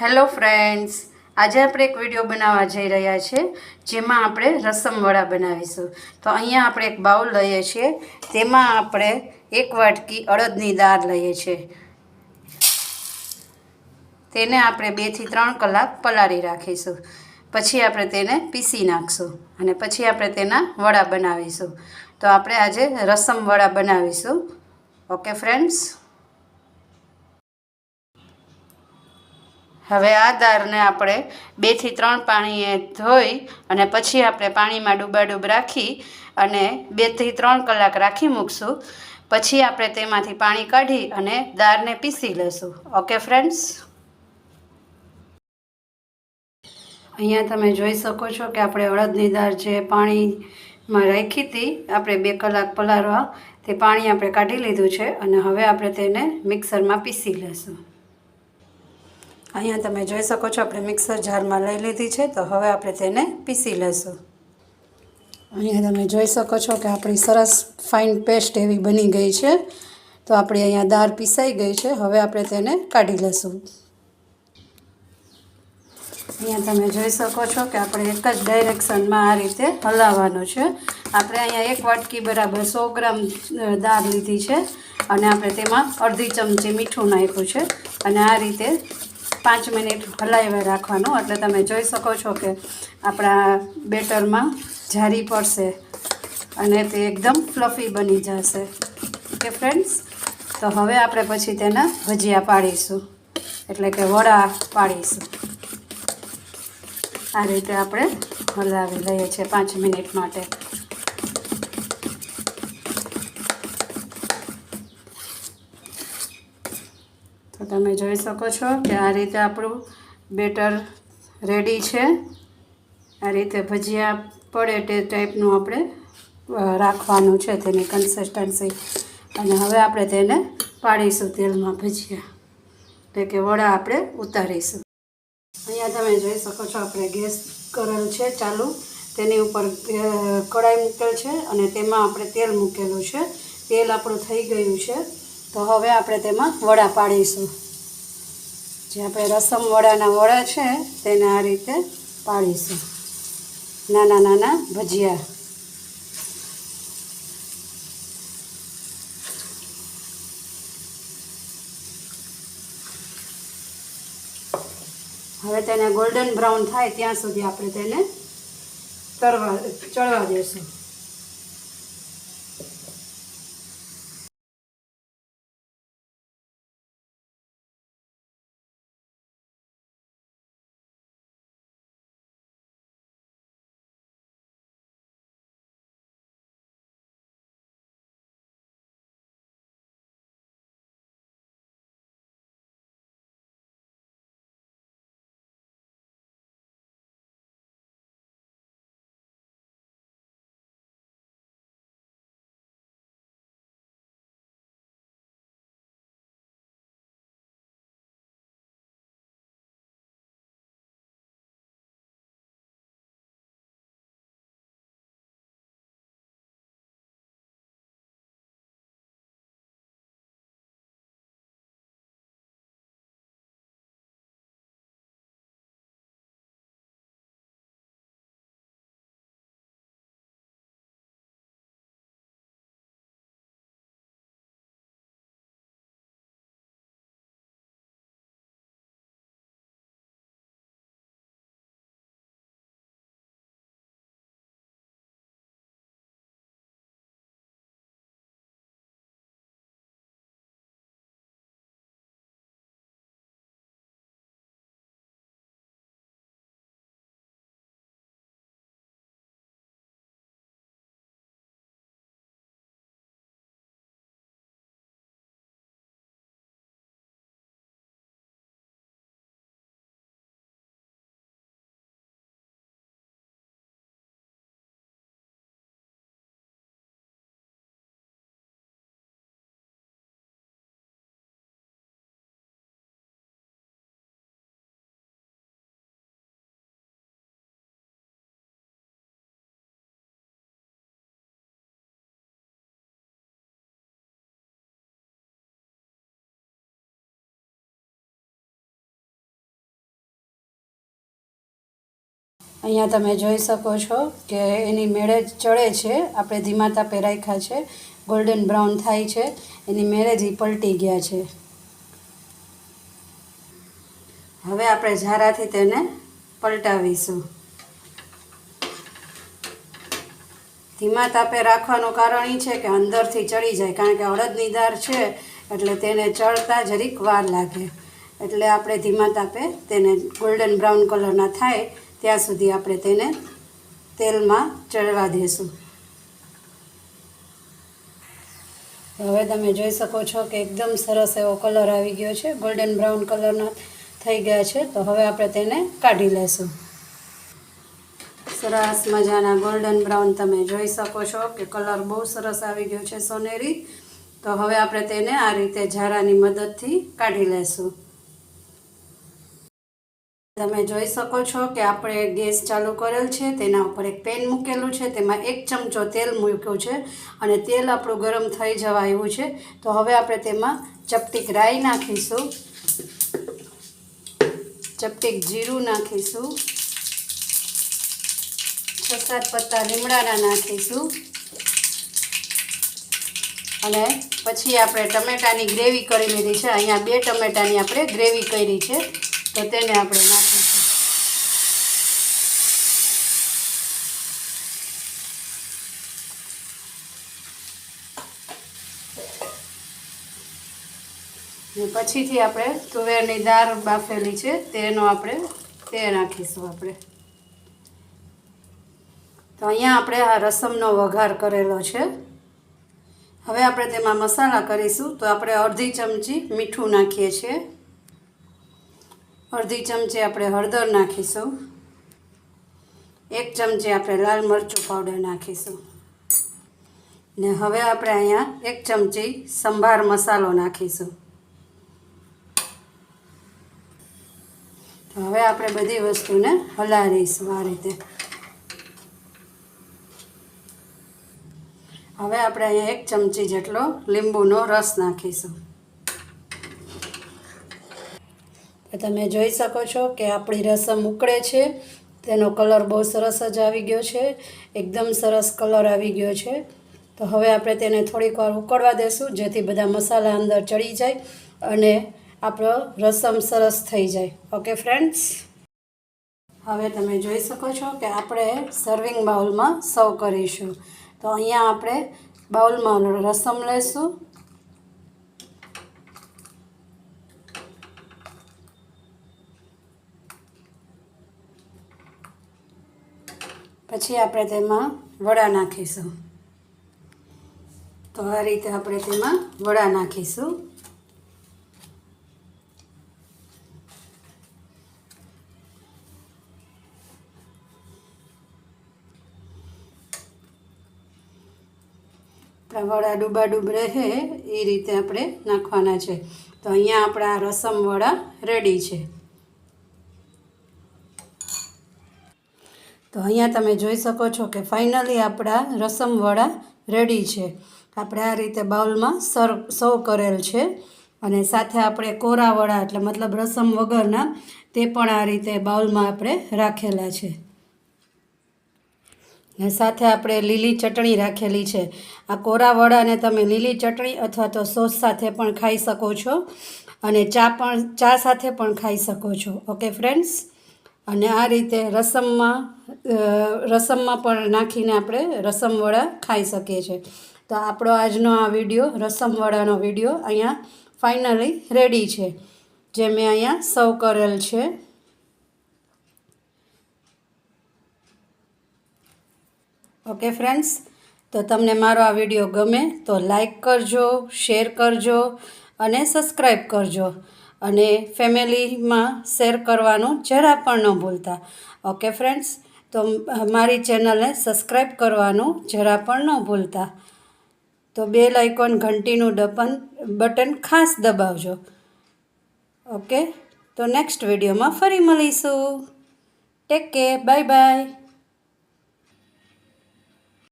Hello friends, આજે આપણે એક વીડિયો બનાવવા જઈ રહ્યા છીએ જેમાં આપણે રસમવડા બનાવીશું. તો અહીંયા આપણે એક બાઉલ લઈએ છીએ, તેમાં આપણે એક વાટકી અડદની દાળ લઈએ છીએ. તેને આપણે બેથી ત્રણ કલાક પલાળી રાખીશું. પછી આપણે તેને પીસી નાખશું અને પછી આપણે તેના વડા બનાવીશું. તો આપણે આજે રસમ બનાવીશું. Okay friends? હવે આ દાળને આપણે બેથી ત્રણ પાણીએ ધોઈ અને પછી આપણે પાણીમાં ડૂબાડૂબ રાખી અને બેથી ત્રણ કલાક રાખી મૂકશું. પછી આપણે તેમાંથી પાણી કાઢી અને દાળને પીસી લઈશું ઓકે ફ્રેન્ડ્સ અહીંયા તમે જોઈ શકો છો કે આપણે અડદની દાળ જે પાણીમાં રાખી હતી, આપણે બે કલાક પલાળવા તે પાણી આપણે કાઢી લીધું છે અને હવે આપણે તેને મિક્સરમાં પીસી લઈશું અહીંયા તમે જોઈ શકો છો, આપણે મિક્સર જારમાં લઈ લીધી છે, તો હવે આપણે તેને પીસી લઈશું અહીંયા તમે જોઈ શકો છો કે આપણી સરસ ફાઇન પેસ્ટ એવી બની ગઈ છે, તો આપણી અહીંયા દાળ પીસાઈ ગઈ છે, હવે આપણે તેને કાઢી લઈશું અહીંયા તમે જોઈ શકો છો કે આપણે એક જ ડાયરેક્શનમાં આ રીતે હલાવવાનું છે. આપણે અહીંયા એક વાટકી બરાબર સો ગ્રામ દાળ લીધી છે, અને આપણે તેમાં અડધી ચમચી મીઠું નાખ્યું છે, અને આ રીતે પાંચ મિનિટ હલાવી રાખવાનું. એટલે તમે જોઈ શકો છો કે આપણા બેટરમાં જારી પડશે અને તે એકદમ ફ્લફી બની જશે. Okay friends? તો હવે આપણે પછી તેના ભજીયા પાડીશું. એટલે કે વડા પાડીશું. આ રીતે આપણે હલાવી લઈએ છીએ પાંચ મિનિટ માટે. તમે જોઈ શકો છો કે આ રીતે આપણું બેટર રેડી છે. આ રીતે ભજીયા પડે તે ટાઈપનું આપણે રાખવાનું છે તેની કન્સિસ્ટન્સી અને હવે આપણે તેને પાડીશું તેલમાં ભજીયા. એટલે કે વડા આપણે ઉતારીશું. અહીંયા તમે જોઈ શકો છો આપણે ગેસ કરેલ છે ચાલુ. તેની ઉપર કઢાઈ મૂકેલ છે અને તેમાં આપણે તેલ મૂકેલું છે. તેલ આપણું થઈ ગયું છે. તો હવે આપણે તેમાં વડા પાડીશું. જે આપણે રસમ વડાના વડા છે, તેને આ રીતે પાડીશું. નાના નાના ભજીયા. હવે તેને ગોલ્ડન બ્રાઉન થાય ત્યાં સુધી આપણે તેને તરવા ચડવા દેશું. અહીંયા તમે જોઈ શકો છો કે એની મેળે ચડે છે. આપણે ધીમા તાપે રાખ્યા છે. ગોલ્ડન બ્રાઉન થાય છે. એની મેળે જ પલટી ગયા છે. હવે આપણે ઝારાથી તેને પલટાવીશું. ધીમા તાપે રાખવાનું કારણ એ છે કે અંદરથી ચડી જાય, કારણ કે અડદની દાળ છે એટલે તેને ચડતા જરીક વાર લાગે. એટલે આપણે ધીમા તાપે તેને ગોલ્ડન બ્રાઉન કલરના થાય ત્યાં સુધી આપણે તેને તેલમાં ચડવા દઈશું હવે તમે જોઈ શકો છો કે એકદમ સરસ એવો કલર આવી ગયો છે. ગોલ્ડન બ્રાઉન કલરના થઈ ગયા છે. તો હવે આપણે તેને કાઢી લેશું. સરસ મજાના ગોલ્ડન બ્રાઉન તમે જોઈ શકો છો કે કલર બહુ સરસ આવી ગયો છે સોનેરી. તો હવે આપણે તેને આ રીતે ઝારાની મદદથી કાઢી લેશું. તમે જોઈ શકો છો કે આપણે ગેસ ચાલુ કરેલ છે, તેના ઉપર એક પેન મૂકેલું છે, તેમાં એક ચમચો તેલ મૂક્યું છે અને તેલ આપણું ગરમ થઈ જવા આવ્યું છે. તો હવે આપણે તેમાં ચપટીક રાઈ નાખીશું. ચપટીક જીરું નાખીશું. છ સાત પત્તા લીમડાના નાખીશું. અને પછી આપણે ટમેટાની ગ્રેવી કરી લીધી છે. અહીંયા બે ટમેટાની આપણે ગ્રેવી કરી છે. તો તેને આપણે નાખીશું. પછીથી આપણે તુવેરની દાળ બાફેલી છે, તેનો આપણે તે નાખીશું આપણે. તો અહીંયા આપણે આ રસમનો વઘાર કરેલો છે. હવે આપણે તેમાં મસાલા કરીશું, તો આપણે અડધી ચમચી મીઠું નાખીએ છીએ. અડધી ચમચી આપણે હળદર નાખીશું. એક ચમચી આપણે લાલ મરચું પાવડર નાખીશું. ને હવે આપણે અહીંયા એક ચમચી સંભાર મસાલો નાખીશું. તો હવે આપણે બધી વસ્તુને હલાવીશું આ રીતે. હવે આપણે અહીંયા એક ચમચી જેટલો લીંબુનો રસ નાખીશું તો તમે જોઈ શકો છો કે આપણી રસમ ઉકળે છે. તેનો કલર બહુ સરસ જ આવી ગયો છે. એકદમ સરસ કલર આવી ગયો છે. તો હવે આપણે તેને થોડીક વાર ઉકળવા દેશું, જેથી બધા મસાલા અંદર ચડી જાય અને આપણો રસમ સરસ થઈ જાય. ઓકે ફ્રેન્ડ્સ હવે તમે જોઈ શકો છો કે આપણે સર્વિંગ બાઉલમાં સર્વ કરીશું. તો અહીંયા આપણે બાઉલમાં રસમ લેશું. પછી આપણે તેમાં વડા નાખીશું. તો આ રીતે આપણે તેમાં વડા નાખીશું. વડા ડૂબાડૂબ રહે એ રીતે આપણે નાખવાના છે. તો અહીંયા આપણા રસમ વડા રેડી છે. તો અહીંયા તમે જોઈ શકો છો કે ફાઇનલી આપણા રસમવડા રેડી છે. આપણે આ રીતે બાઉલમાં સર્વ સર્વ કરેલ છે. અને સાથે આપણે કોરાવડા એટલે મતલબ રસમ વગરના તે પણ આ રીતે બાઉલમાં આપણે રાખેલા છે. ને સાથે આપણે લીલી ચટણી રાખેલી છે. આ કોરા વડાને તમે લીલી ચટણી અથવા તો સોસ સાથે પણ ખાઈ શકો છો. અને ચા પણ, ચા સાથે પણ ખાઈ શકો છો. ઓકે ફ્રેન્ડ્સ અને આ રીતે રસમમાં રસમમાં પણ નાખીને આપણે રસમવડા ખાઈ શકીએ છીએ. તો આપણો આજનો આ વીડિયો રસમવડાનો વીડિયો અહીંયા ફાઇનલી રેડી છે. જે મેં અહીંયા સર્વ કરેલ છે. ઓકે ફ્રેન્ડ્સ તો તમને મારો આ વીડિયો ગમે તો લાઈક કરજો શેર કરજો અને સબસ્ક્રાઈબ કરજો. અને ફેમિલીમાં શેર કરવાનું જરા પણ ન ભૂલતા. ઓકે ફ્રેન્ડ્સ, તો મારી ચેનલને સબસ્ક્રાઈબ કરવાનું જરા પણ ન ભૂલતા. તો બેલ આઇકોન ઘંટીનું ડપન બટન ખાસ દબાવજો. ઓકે? તો નેક્સ્ટ વિડીયોમાં ફરી મળીશું. Take care, bye bye.